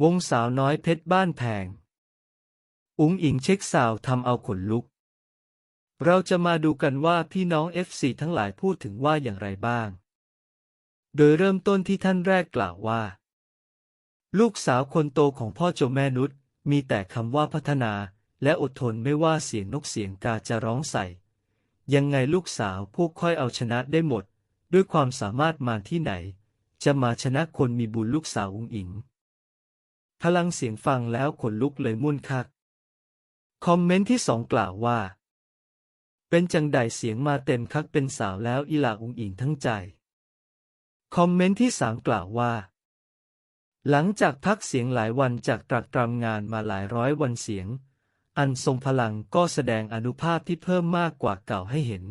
วงสาวน้อยเพชรบ้านแพง อุ๋งอิงเช็คสาวทำเอาขนลุก เราจะมาดูกันว่าพี่น้อง FC ทั้งหลายพูดถึงว่าอย่างไรบ้าง โดยเริ่มต้นที่ท่านแรกกล่าวว่า ลูกสาวคนโตของพ่อโจแม่นุชมีแต่คำว่าพัฒนาและอดทนไม่ว่าเสียงนกเสียงกาจะร้องใส่ ยังไงลูกสาวพวกค่อยเอาชนะได้หมด ด้วยความสามารถมาที่ไหน จะมาชนะคนมีบุญลูกสาวอุงอิง พลังเสียงฟังแล้วขนลุกเลยมุ่นคัก คอมเมนต์ที่สองกล่าวว่า เป็นจังใดเสียงมาเต็มคักเป็นสาวแล้วอีหลาอุงอิงทั้งใจ คอมเมนต์ที่สามกล่าวว่า หลังจากพักเสียงหลายวันจากตรักตรำงานมาหลายร้อยวันเสียง อันทรงพลังก็แสดงอนุภาพที่เพิ่มมากกว่าเก่าให้เห็น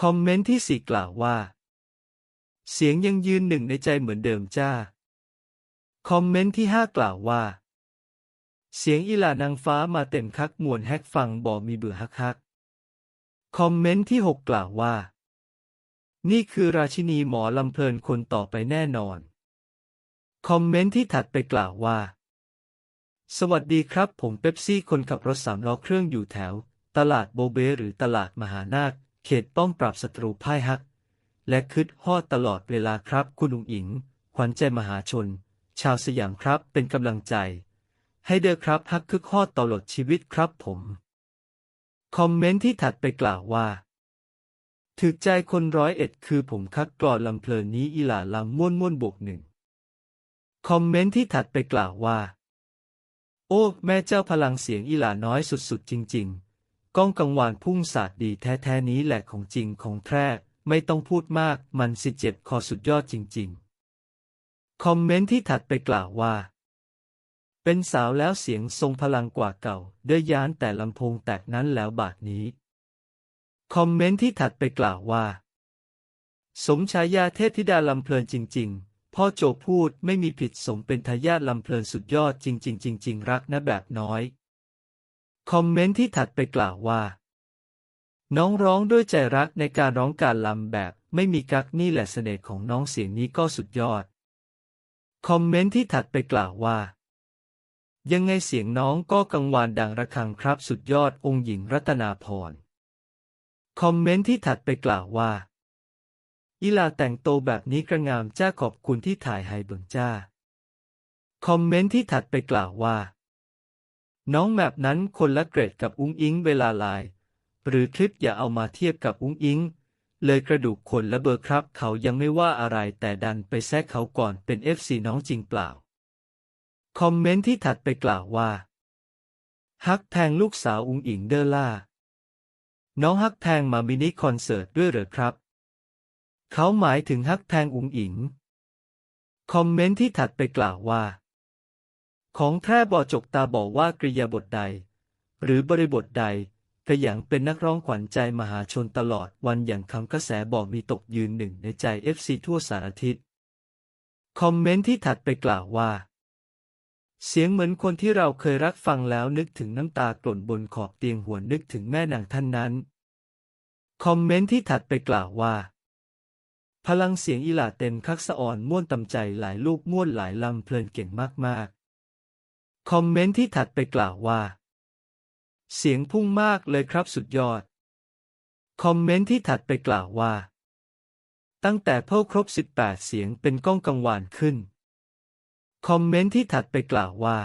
คอมเมนต์ที่สี่กล่าวว่า เสียงยังยืนหนึ่งในใจเหมือนเดิมจ้า คอมเมนต์ที่ห้ากล่าวว่า เสียงอีหลานางฟ้ามาเต็มคักมวนแฮกฟังบ่มีเบื่อฮักฮักคอมเมนต์ที่หกกล่าวว่า นี่คือราชินีหมอลำเพลินคนต่อไปแน่นอน คอมเมนต์ที่ถัดไปกล่าวว่า สวัสดีครับ ผมเป๊ปซี่คนขับรถสามล้อเครื่องอยู่แถว ตลาดโบเบหรือตลาดมหานาค เขตป้อมปราบศัตรูพ่ายฮัก และคึดฮอดตลอดเวลาครับคุณอุ๋งอิงขวัญใจมหาชน ชาวสยามครับเป็นกำลังใจ ให้เด้อครับฮักคึกฮอดตลอดชีวิตครับผม คอมเมนต์ที่ถัดไปกล่าวว่าถึกใจคนร้อยเอ็ดคือผมคักกรอนลำเพลินนี้อีหล่าลำม่วนม่วนบวกหนึ่งคอมเมนต์ที่ถัดไปกล่าวว่า โอ้แม่เจ้าพลังเสียงอีหล่าน้อยสุดๆ จริง ๆ ก้องกังวานพุ่งศาสตร์ดีแท้ๆนี้แหละของจริงของแท้ไม่ต้องพูดมากมันสิเจ็บคอสุดยอดจริง ๆ คอมเมนต์ที่ถัดไปกล่าวว่า เป็นสาวแล้วเสียงทรงพลังกว่าเก่าเด้อยยานแต่ลำโพงแตกนั้นแล้วบาทนี้ คอมเมนต์ที่ถัดไปกล่าวว่า สมฉายาเทพธิดาลำเพลินจริง ๆ พ่อโจพูดไม่มีผิดสมเป็นทายาทลำเพลินสุดยอดจริง ๆ จริง ๆ รักนะแบบน้อย คอมเมนต์ที่ถัดไปกล่าวว่า น้องร้องด้วยใจรักในการร้องการลำแบบ ไม่มีกักนี่แหละเสน่ห์ของน้องเสียงนี้ก็สุดยอด คอมเมนต์ที่ถัดไปกล่าวว่า ยังไงเสียงน้องก็กังวานดังระฆังครับสุดยอดองค์หญิงรัตนาพร คอมเมนต์ที่ถัดไปกล่าวว่า อีลาแต่งโตแบบนี้กระงามจ้าขอบคุณที่ถ่ายให้เบิ่งจ้า คอมเมนต์ที่ถัดไปกล่าวว่า น้องแบบนั้นคนละเกรดกับอุ้งอิงเวลาไลน์หรือคลิปอย่าเอามาเทียบกับอุ้งอิง เลยกระดูกคนละเบอร์ครับ เขายังไม่ว่าอะไรแต่ดันไปแซะเขาก่อนเป็นเอฟซีน้องจริงเปล่า คอมเมนต์ที่ถัดไปกล่าวว่า ฮักแพงลูกสาวอุงอิงเดอล่า น้องฮักแพงมามินิคอนเสิร์ตด้วยเหรอครับ เขาหมายถึงฮักแพงอุงอิง คอมเมนต์ที่ถัดไปกล่าวว่า ของแท้บอจกตาบอกว่ากริยาบทใด หรือบริบทใด กระยังเป็นนักร้องขวัญใจมหาชนตลอดวันอย่างคำกระแสบอกมีตกยืนหนึ่งในใจเอฟซีทั่วสารทิศคอมเมนต์ที่ถัดไปกล่าวว่า เสียงเหมือนคนที่เราเคยรักฟังแล้วนึกถึงน้ำตากล่นบนขอบเตียงหวนนึกถึงแม่นางท่านนั้น คอมเมนต์ที่ถัดไปกล่าวว่า พลังเสียงอีหลาเต็มคักสะอ่อนม่วนตำใจหลายลูกม่วนหลายลำเพลินเก่งมากๆ คอมเมนต์ที่ถัดไปกล่าวว่า เสียงพุ่งมากเลยครับสุดยอด คอมเมนต์ที่ถัดไปกล่าวว่า ตั้งแต่เพิ่ครบ 18 เสียงเป็นก้องกังวานขึ้น คอมเมนต์ที่ถัดไปกล่าวว่า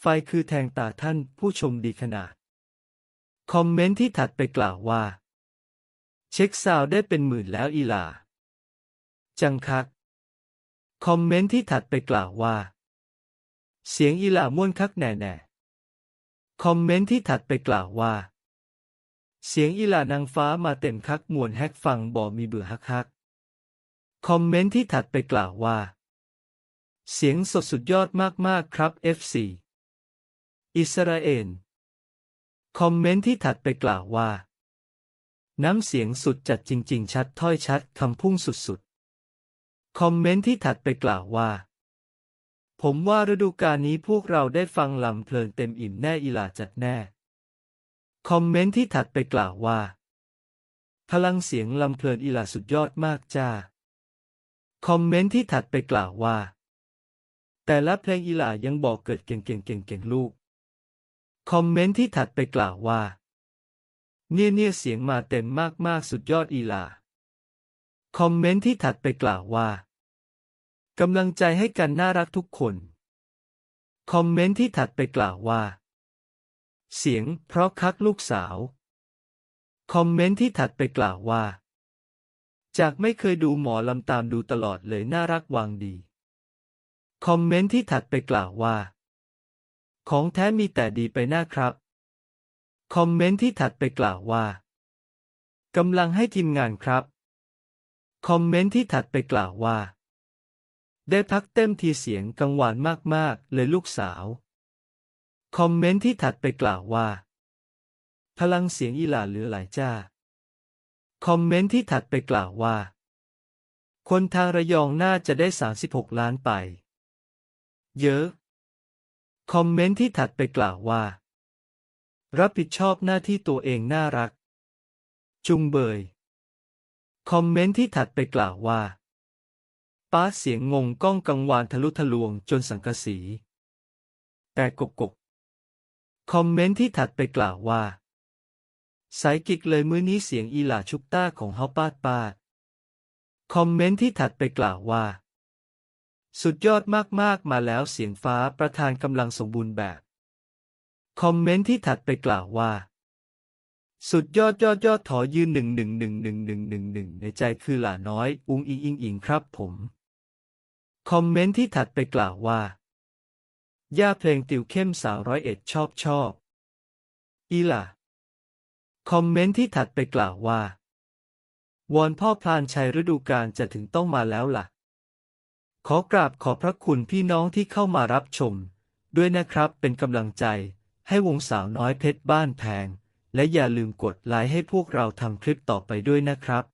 ไฟคือแทงตาท่านผู้ชมดีขนาด คอมเมนต์ที่ถัดไปกล่าวว่า เช็คซาวได้เป็นหมื่นแล้วอีหลา จังคัก คอมเมนต์ที่ถัดไปกล่าวว่า เสียงอีหลาม่วนคักแน่แน่ คอมเมนต์ที่ถัดไปกล่าวว่า เสียงอีหลานางฟ้ามาเต็มคักมวนแฮกฟังบ่มีเบื่อฮักฮักคอมเมนต์ที่ถัดไปกล่าวว่า เสียงสดสุดยอดมาก ๆ ครับ FC อิสราเอลคอมเมนต์ที่ถัดไปกล่าวว่า น้ำเสียงสุดจัดจริง ๆ ชัดถ้อยชัดคำพุ่งสุด ๆ คอมเมนต์ที่ถัดไปกล่าวว่า ผมว่าฤดูกาลนี้พวกเราได้ฟังลำเพลินเต็มอิ่มแน่อีหลาจัดแน่ คอมเมนต์ที่ถัดไปกล่าวว่า พลังเสียงลำเพลินอีหลาสุดยอดมากจ้า คอมเมนต์ที่ถัดไปกล่าวว่า แต่ละเพลงอีหล่ายังบอกเกิดเก่งเก่งเก่งเก่งลูก คอมเมนต์ที่ถัดไปกล่าวว่า เนี่ยเนี่ยเสียงมาเต็มมากมากสุดยอดอีหล่าคอมเมนต์ที่ถัดไปกล่าวว่า กำลังใจให้กันน่ารักทุกคน คอมเมนต์ที่ถัดไปกล่าวว่า เสียงเพราะคักลูกสาว คอมเมนต์ที่ถัดไปกล่าวว่า จากไม่เคยดูหมอลำตามดูตลอดเลยน่ารักวางดี คอมเมนต์ที่ถัดไปกล่าวว่า ของแท้มีแต่ดีไปหน้าครับ คอมเมนต์ที่ถัดไปกล่าวว่ากำลังให้ทีมงานครับ คอมเมนต์ที่ถัดไปกล่าวว่า ได้พักเต็มทีเสียงกังวานมาก ๆ เลยลูกสาว คอมเมนต์ที่ถัดไปกล่าวว่า พลังเสียงอีหลาเหลือหลายจ้า คอมเมนต์ที่ถัดไปกล่าวว่า คนทางระยองน่าจะได้ 36 ล้านไป เยอะ คอมเมนต์ที่ถัดไปกล่าวว่า รับผิดชอบหน้าที่ตัวเองน่ารัก จุงเบย คอมเมนต์ที่ถัดไปกล่าวว่า ป้าเสียงงงก้องกังวานทะลุทะลวงจนสังกะสี แต่กกกก คอมเมนต์ที่ถัดไปกล่าวว่า สายกิกเลยมื้อนี้เสียงอีหลาชุกต้าของเฮาปาดปาด คอมเมนต์ที่ถัดไปกล่าวว่า สุดยอดมากๆมาแล้วเสียงฟ้าประธานกำลังสมบูรณ์แบบ คอมเมนต์ที่ถัดไปกล่าวว่าสุดยอดยอดยอดถอยืนหนึ่งหนึ่งหนึ่งหนึ่งหนึ่งหนึ่งหนึ่งในใจคือหล่าน้อย อุ้งอิงอิงอิงครับผม คอมเมนต์ที่ถัดไปกล่าวว่า ย่าเพลงติวเข้มสาวร้อยเอ็ดชอบชอบ อีล่ะ คอมเมนต์ที่ถัดไปกล่าวว่า วอนพ่อพลานชัยฤดูกาลจะถึงต้องมาแล้วล่ะ ขอกราบขอบพระคุณพี่น้องที่เข้ามารับชม ด้วยนะครับเป็นกำลังใจ ให้วงสาวน้อยเพชรบ้านแพง และอย่าลืมกดไลค์ให้พวกเราทำคลิปต่อไปด้วยนะครับ